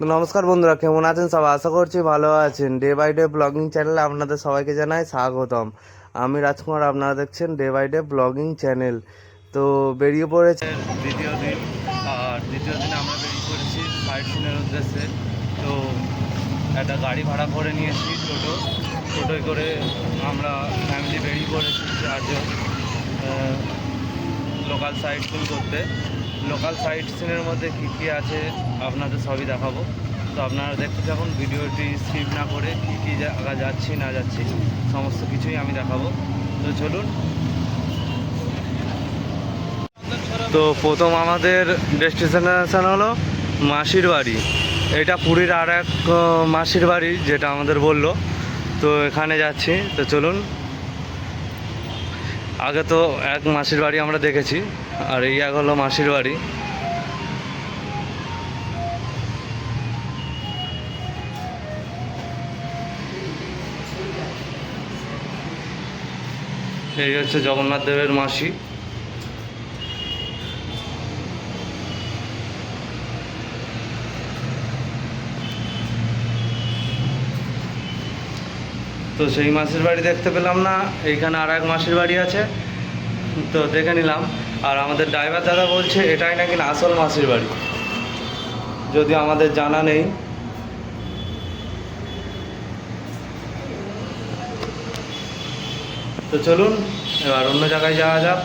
তো নমস্কার বন্ধুরা, কেমন আছেন সব আশা করছি ভালো আছেন। ডে বাই ডে ব্লগিং চ্যানেলে আপনাদের সবাইকে জানাই স্বাগতম। আমি রাজকুমার, আপনারা দেখছেন ডে বাই ডে ব্লগিং চ্যানেল তো বেরিয়ে পড়েছে। দ্বিতীয় দিন আর দ্বিতীয় দিনে আমরা বেরিয়ে পড়েছি সাইট সিনের উদ্দেশ্যে। তো একটা গাড়ি ভাড়া করে নিয়েছি টোটো। টোটোয় করে আমরা ফ্যামিলি বেরিয়ে পড়েছি চারজন লোকাল সাইট সিন করতে। লোকাল সাইট সিনের মধ্যে কী কী আছে, আপনাদের সবই দেখাবো। তো আপনারা দেখতে থাকুন, ভিডিওটি স্কিপ না করে কী কী জায়গা যাচ্ছি, না যাচ্ছি, সমস্ত কিছুই আমি দেখাবো। তো চলুন। তো প্রথম আমাদের ডেস্টিনেশন হলো মাসির বাড়ি। এটা পুরীর আর এক মাসির বাড়ি, যেটা আমাদের বলল। তো এখানে যাচ্ছি। তো চলুন। আগে তো এক মাসির বাড়ি আমরা দেখেছি, আর এই এক হলো মাসির বাড়ি। এই হচ্ছে জগন্নাথ দেবের মাসি। তো সেই মাসির বাড়ি দেখতে পেলাম না, এইখানে আর এক মাসির বাড়ি আছে। তো দেখে নিলাম। আর আমাদের ড্রাইভার দাদা বলছে, এটাই নাকি আসল মাসির বাড়ি। যদি আমাদের জানা নেই। তো চলুন, এবার অন্য জায়গায় যাওয়া যাক।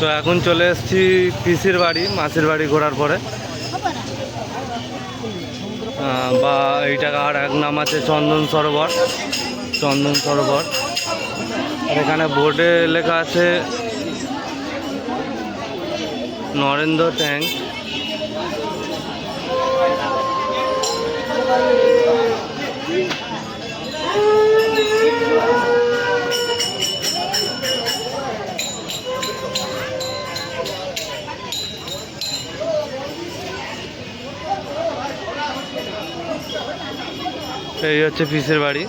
তো এখন চলে এসেছি পিসির বাড়ি, মাসির বাড়ি ঘোরার পরে। বা এইটাকে আর এক নাম আছে চন্দন সরোবর চন্দন সরোবর। এখানে বোর্ডে লেখা আছে নরেন্দ্র ট্যাঙ্ক। এই হচ্ছে পিসের বাড়ি।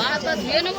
ভাত ধুয়ে নেব।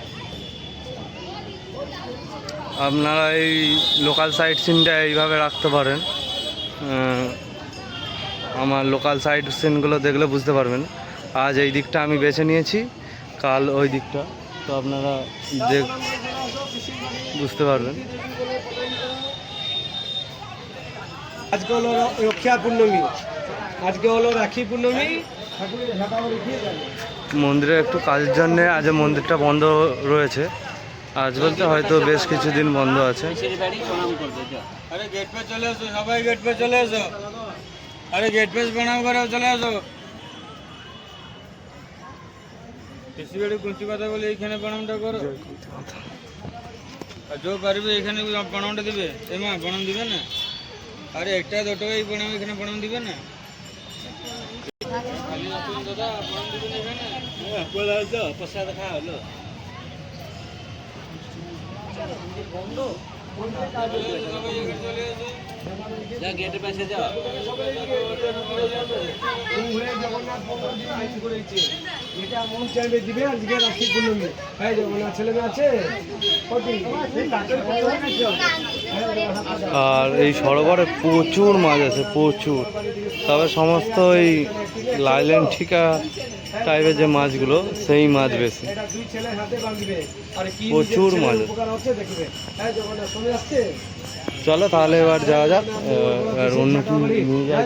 আপনারা এই লোকাল সাইট সিনটা এইভাবে রাখতে পারেন। আমার লোকাল সাইট সিনগুলো দেখলে বুঝতে পারবেন। আজ এই দিকটা আমি বেছে নিয়েছি কাল ওই দিকটা। তো আপনারা দেখ বুঝতে পারবেন। আজকে হলো রক্ষা পূর্ণমী। আজকে হলো রাখি পূর্ণমী। মন্দিরে একটু কাজের জন্যে আজ মন্দিরটা বন্ধ রয়েছে। আজ বলতে হয়তো বেশ কিছুদিন বন্ধ আছে। আরে গেট পে চলে এসো সবাই গেট পে চলে এসো। আরে গেট পে প্রণাম করে চলে এসো। বেশি বেড়ে কুঞ্চি কথা বলে এইখানে প্রণামটা করো। আর যে পারবে এখানে প্রণামটা দিবে। এই মা প্রণাম দিবে না? আরে একটা দুটো এই প্রণাম এখানে প্রণাম দিবে না? দাদা প্রণাম এখানে? আসো প্রসাদ খাওয়া হলো। যা গেটের পাশে আর এই সরোবরে প্রচুর মাছ আছে, প্রচুর। তবে সমস্ত ওই লাইলেন ঠিকা টাইপের যে মাছগুলো সেই মাছ বেশি প্রচুর মাছ। হ্যাঁ চলো তাহলে এবার যাওয়া যাক আর অন্য কি নিয়ে যাওয়া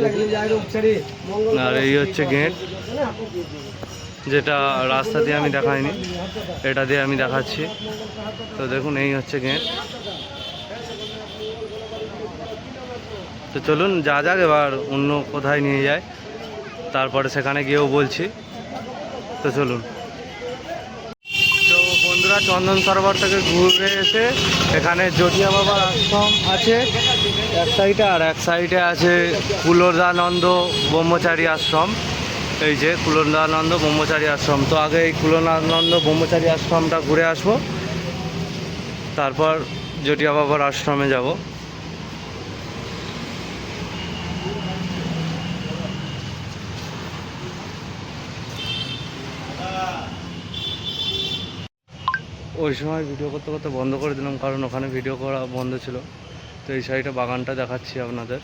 আর এই হচ্ছে গেট যেটা রাস্তা দিয়ে আমি দেখাইনি এটা দিয়ে আমি দেখাচ্ছি তো দেখুন এই হচ্ছে গেট তো চলুন যা যাক এবার অন্য কোথায় নিয়ে যায় তারপরে সেখানে গিয়েও বলছি তো চলুন। তো বন্ধুরা, চন্দন সরোবর থেকে ঘুরে এসে এখানে জটিয়া বাবার আশ্রম আছে। এক সাইডে আর এক সাইডে আছে কুলদানন্দ ব্রহ্মচারী আশ্রম। এই যে কুলদানন্দ ব্রহ্মচারী আশ্রম। তো আগে এই কুলদানন্দ ব্রহ্মচারী আশ্রমটা ঘুরে আসব। তারপর জটিয়া বাবার আশ্রমে যাব। ওই সময় ভিডিও করতে করতে বন্ধ করে দিলাম, কারণ ওখানে ভিডিও করা বন্ধ ছিল। তো এই সাইডে বাগানটা দেখাচ্ছি আপনাদের।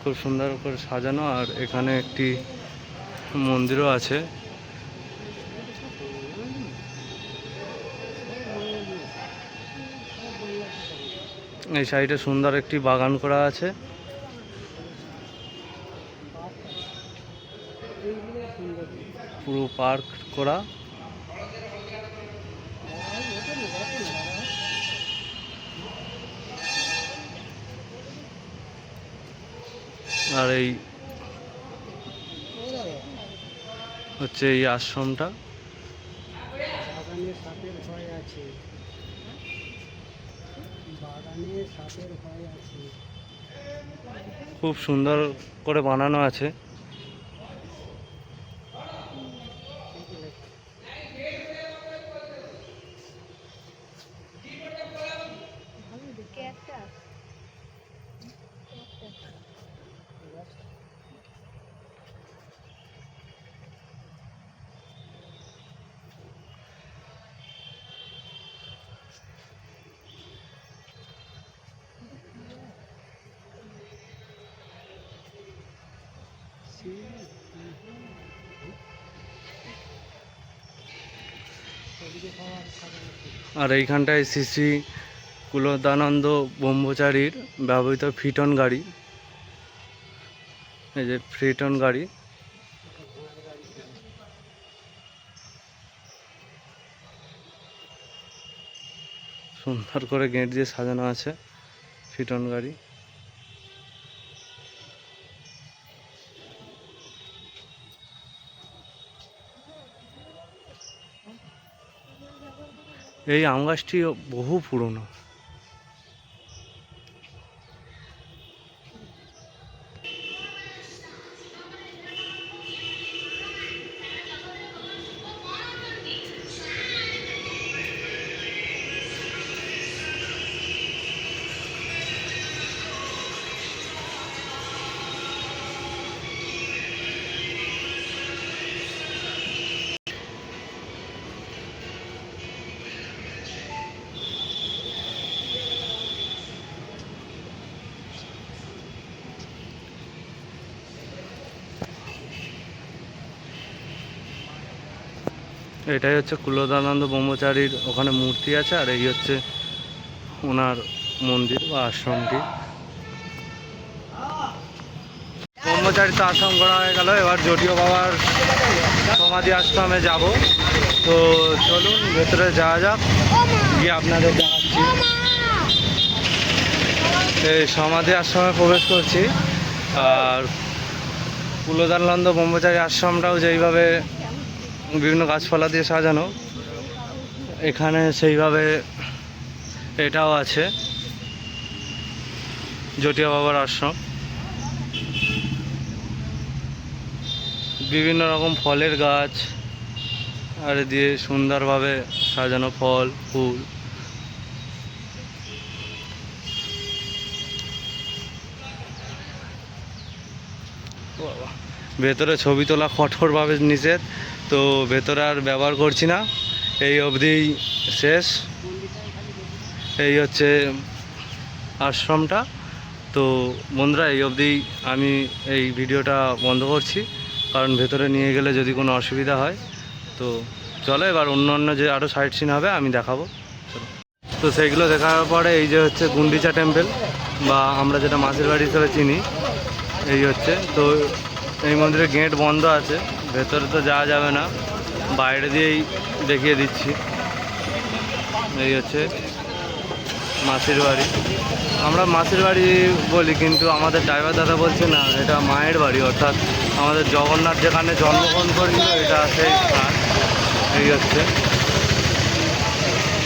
খুব সুন্দর করে সাজানো, আর এখানে একটি মন্দিরও আছে। এই সাইডে সুন্দর একটি বাগান করা আছে। পুরো পার্ক করা। আর এই হচ্ছে এই আশ্রমটা। খুব সুন্দর করে বানানো আছে। আর এইখানটায় শ্রী কুলদানন্দ ব্রহ্মচারীর ব্যবহৃত ফিটন গাড়ি। এই যে ফ্রিটন গাড়ি। সুন্দর করে গেট দিয়ে সাজানো আছে ফিটন গাড়ি। এই আম গাছটি বহু পুরনো এটাই হচ্ছে কুলদানন্দ ব্রহ্মচারীর ওখানে মূর্তি আছে, আর এই হচ্ছে ওনার মন্দির বা আশ্রমটি। ব্রহ্মচারী তো আশ্রম করা হয়ে গেল, এবার জটিও বাবার সমাধি আশ্রমে যাব। তো চলুন, ভেতরে যাওয়া যাক, গিয়ে আপনাদের দেখাচ্ছি। এই সমাধি আশ্রমে প্রবেশ করছি, আর কুলদানন্দ ব্রহ্মচারী আশ্রমটাও যেইভাবে বিভিন্ন গাছপালা দিয়ে সাজানো। এখানে সেইভাবে এটাও আছে। জটিয়া বাবার আশ্রম। বিভিন্ন রকম ফলের গাছ, আর দিয়ে সুন্দরভাবে সাজানো ফল, ফুল। ভেতরে ছবি তোলা কঠোরভাবে নিষেধ তো ভেতরে আর ব্যবহার করছি না। এই অবধি শেষ। এই হচ্ছে আশ্রমটা। তো বন্ধুরা, এই অবধি আমি এই ভিডিওটা বন্ধ করছি, কারণ ভেতরে নিয়ে গেলে যদি কোনো অসুবিধা হয়, তো চলো এবার অন্য অন্য যে আরও সাইট সিন হবে, আমি দেখাবো। তো সেইগুলো দেখার পরে এই যে হচ্ছে গুন্ডিচা টেম্পেল বা আমরা যেটা মাসির বাড়ি হিসেবে চিনি, এই হচ্ছে। তো এই মন্দিরের গেট বন্ধ আছে, ভেতরে তো যাওয়া যাবে না। বাইরে দিয়েই দেখিয়ে দিচ্ছি। এই হচ্ছে মাসির বাড়ি। আমরা মাসির বাড়ি বলি, কিন্তু আমাদের ড্রাইভার দাদা বলছে, না, এটা মায়ের বাড়ি। অর্থাৎ আমাদের জগন্নাথ যেখানে জন্মগ্রহণ করেছিল, এটা সেই স্থান। এই হচ্ছে।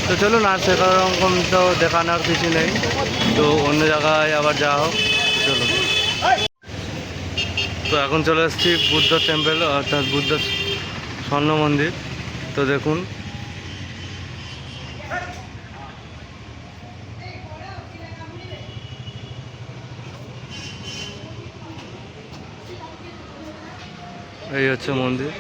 তো চলুন, আর সেরকম তো দেখানোর কিছু নেই। তো অন্য জায়গায় আবার যাওয়া হোক। তো এখন চলে আসছি বুদ্ধ টেম্পল, অর্থাৎ বুদ্ধ স্বর্ণ মন্দির। তো দেখুন। এই হচ্ছে মন্দির।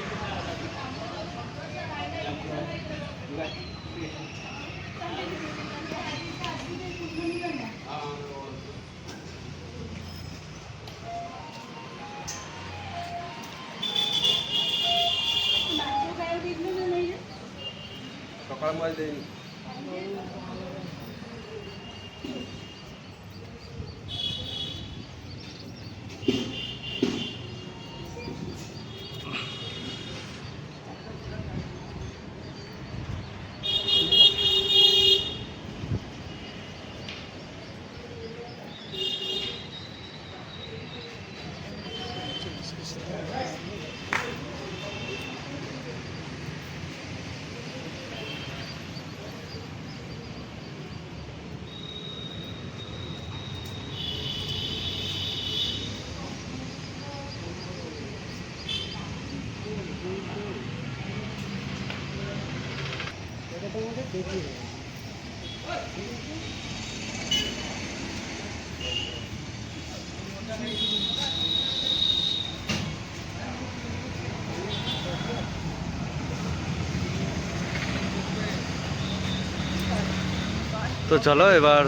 তো চলো, এবার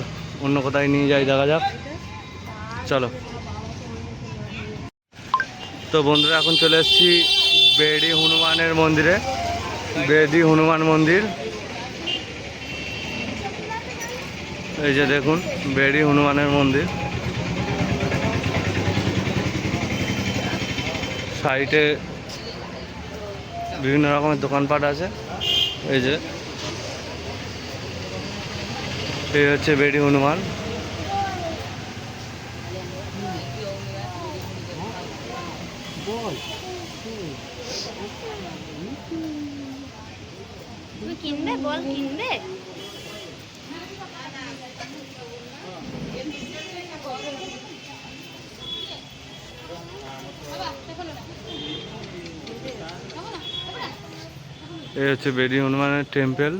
অন্য কোথায় নিয়ে যাই, দেখা যাক। চলো। তো বন্ধুরা, এখন চলে এসেছি বেড়ি হনুমানের মন্দিরে। বেদি হনুমান মন্দির। এই যে দেখুন বেড়ি হনুমানের মন্দির। সাইডে বিভিন্ন রকমের দোকানপাট আছে। এই যে এই হচ্ছে বেড়ি হনুমান তুমি কিনবে বল কিনবে এই হচ্ছে বেড়ি হনুমানের টেম্পল।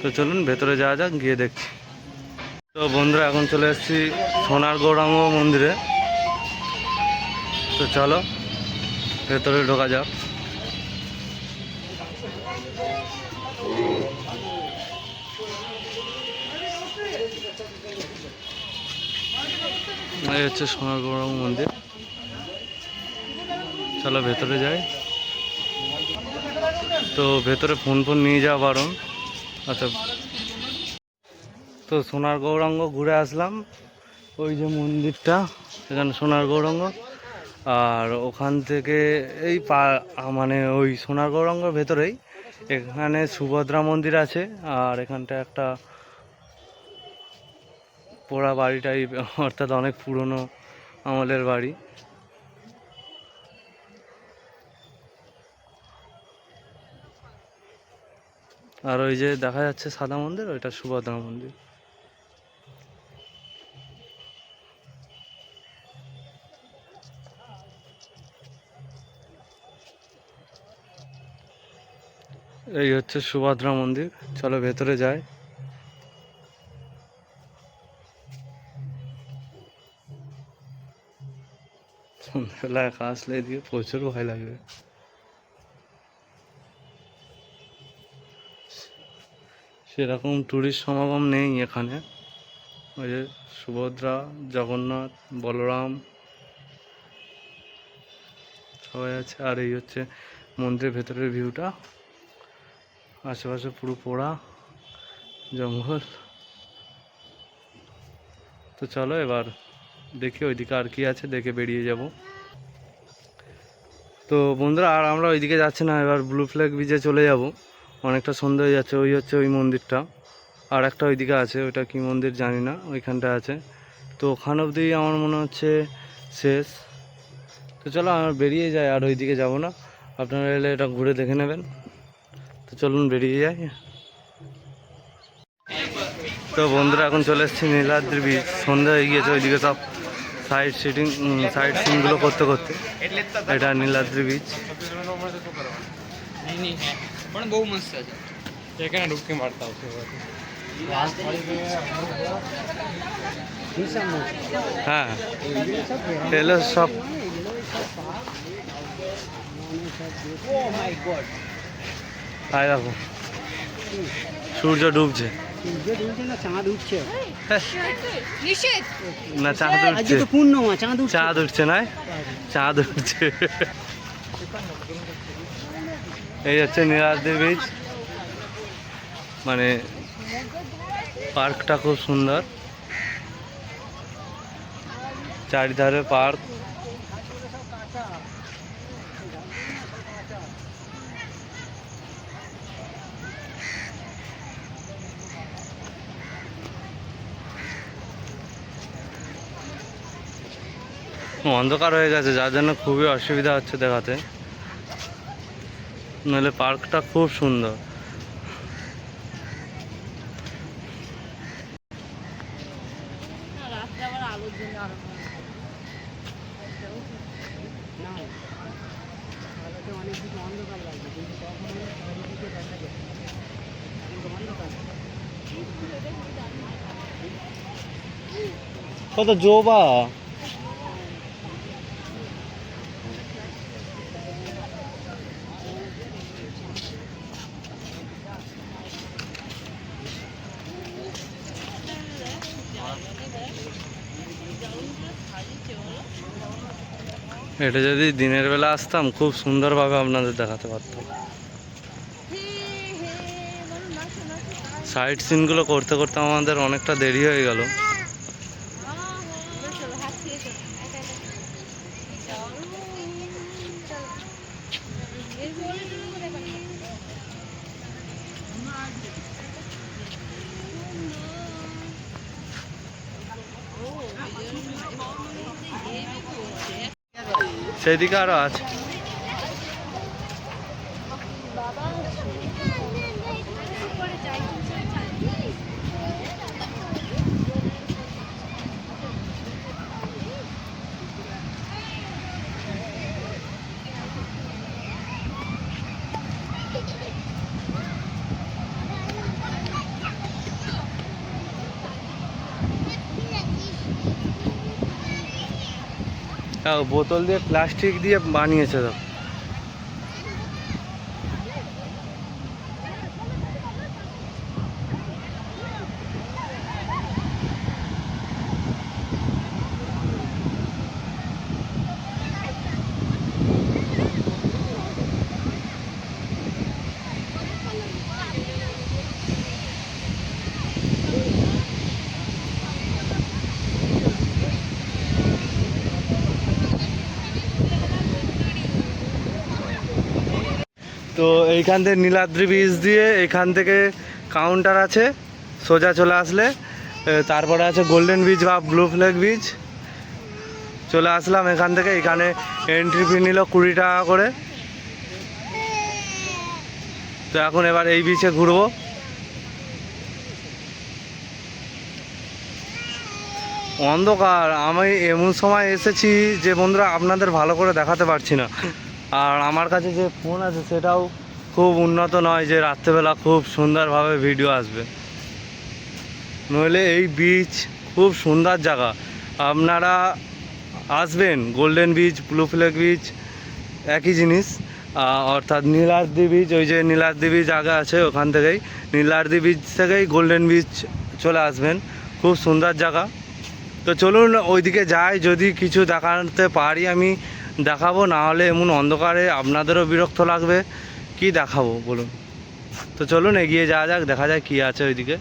তো চলুন, ভেতরে যাওয়া যাক, গিয়ে দেখছি। তো বন্ধুরা, এখন চলে এসেছি সোনার গৌরাঙ্গ মন্দিরে। তো চলো, ভেতরে ঢোকা যাক। এই হচ্ছে সোনার গৌরাঙ্গ মন্দির। চলো ভেতরে যাই। তো ভেতরে ফোন ফোন নিয়ে যাওয়া বারণ। আচ্ছা। তো সোনার গৌরাঙ্গ ঘুরে আসলাম। ওই যে মন্দিরটা সেখানে সোনার গৌরাঙ্গ। আর ওখান থেকে এই পা মানে ওই সোনার গৌরাঙ্গর ভেতরেই এখানে সুভদ্রা মন্দির আছে। আর এখানটা একটা পোড়া বাড়িটাই, অর্থাৎ অনেক পুরনো আমলের বাড়ি। আর ওই যে দেখা যাচ্ছে সাদা মন্দির, ওইটা সুভদ্রা মন্দির। এই হচ্ছে সুভদ্রা মন্দির। চলো ভেতরে যাই। সন্ধ্যাবেলা আসলে এদিকে প্রচুর ভয় লাগবে। সেরকম টুরিস্ট সমাগম নেই এখানে। ওই যে সুভদ্রা, জগন্নাথ, বলরাম সবাই আছে। আর এই হচ্ছে মন্দিরের ভেতরের ভিউটা আশেপাশে পুরো পোড়া জঙ্গল। তো চলো এবার দেখি ওইদিকে আর কি আছে, দেখে বেরিয়ে যাব। তো বন্ধুরা, আর আমরা ওইদিকে যাচ্ছি না, এবার ব্লু ফ্ল্যাগ বিচে চলে যাব। অনেকটা সন্ধ্যা হয়ে যাচ্ছে, ওই হচ্ছে ওই মন্দিরটা। আর একটা ওইদিকে আছে, ওইটা কি মন্দির জানি না, ওইখানটা আছে। তো ওখান অবধি আমার মনে হচ্ছে শেষ। তো চলো, আমরা বেরিয়ে যায় আর ওইদিকে যাব না। আপনারা এলে এটা ঘুরে দেখে নেবেন। তো চলুন বেরিয়ে যাই। তো বন্ধুরা, এখন চলে এসেছি নীলাদ্রি বীজ সন্ধ্যা হয়ে গিয়েছে, ওইদিকে সব সাইড সিটিং সাইড সিনগুলো করতে করতে এটা নীলাদ্রি বিচ પણ બહુ મસ્ત છે এখানে ঢুকে মারতে হবে হ্যাঁ এগুলো সব আয় দেখো সূর্য ডুবছে চাঁদ উঠছে। না চাঁদ আজকে উঠছে। পূর্ণমা চাঁদ উঠছে। চাঁদ উঠছে না? চাঁদ উঠছে। এই হচ্ছে নীলাদ্রি বিচ মানে পার্কটা খুব সুন্দর। চারিধারে পার্ক অন্ধকার হয়ে গেছে, যার জন্য খুবই অসুবিধা হচ্ছে দেখাতে। নাহলে পার্কটা খুব সুন্দর। রাত্রে আবার আলোর জন্য আরও না তাহলে তো অনেক কিছু অন্ধকার লাগবে কিন্তু তখন চারিদিকে দেখা যায় কিন্তু অন্ধকার কত জোবা এটা যদি দিনের বেলা আসতাম খুব সুন্দরভাবে আপনাদের দেখাতে পারতাম। সাইট সিনগুলো করতে করতে আমাদের অনেকটা দেরি হয়ে গেল চলো হাত ছুঁয়ে চলো একা একা চলো চলো এই ঘরে শুরু করে পারি সেদিকে আরও আছে। বোতল দিয়ে প্লাস্টিক দিয়ে বানিয়েছে তো তো এইখান থেকে নীলাদ্রি বীজ দিয়ে এখান থেকে কাউন্টার আছে, সোজা চলে আসলে তারপরে আছে গোল্ডেন বীজ বা ব্লু ফ্ল্যাগ বীজ চলে আসলাম এখান থেকে, এখানে এন্ট্রি ফি নিল কুড়ি টাকা করে। তো এখন এবার এই বিচে ঘুরবো। অন্ধকার, আমি এমন সময় এসেছি যে বন্ধুরা, আপনাদের ভালো করে দেখাতে পারছি না। আর আমার কাছে যে ফোন আছে সেটাও খুব উন্নত নয় যে রাত্রেবেলা খুব সুন্দরভাবে ভিডিও আসবে। নইলে এই বিচ খুব সুন্দর জায়গা। আপনারা আসবেন golden beach blue flag beach একই জিনিস। অর্থাৎ নীলাদ্রি বীচ ওই যে নীলাদ্রি বীচ আগে আছে ওখান থেকেই। নীলাদ্রি বীচ থেকেই গোল্ডেন বীচ চলে আসবেন। খুব সুন্দর জায়গা। তো চলুন ওইদিকে যাই, যদি কিছু দেখাতে পারি আমি দেখাবো, না হলে এমন অন্ধকারে আপনাদেরও বিরক্ত লাগবে। কি দেখাবো, বলুন। তো চলুন, এগিয়ে যাওয়া যাক, দেখা যাক কী আছে ওইদিকে।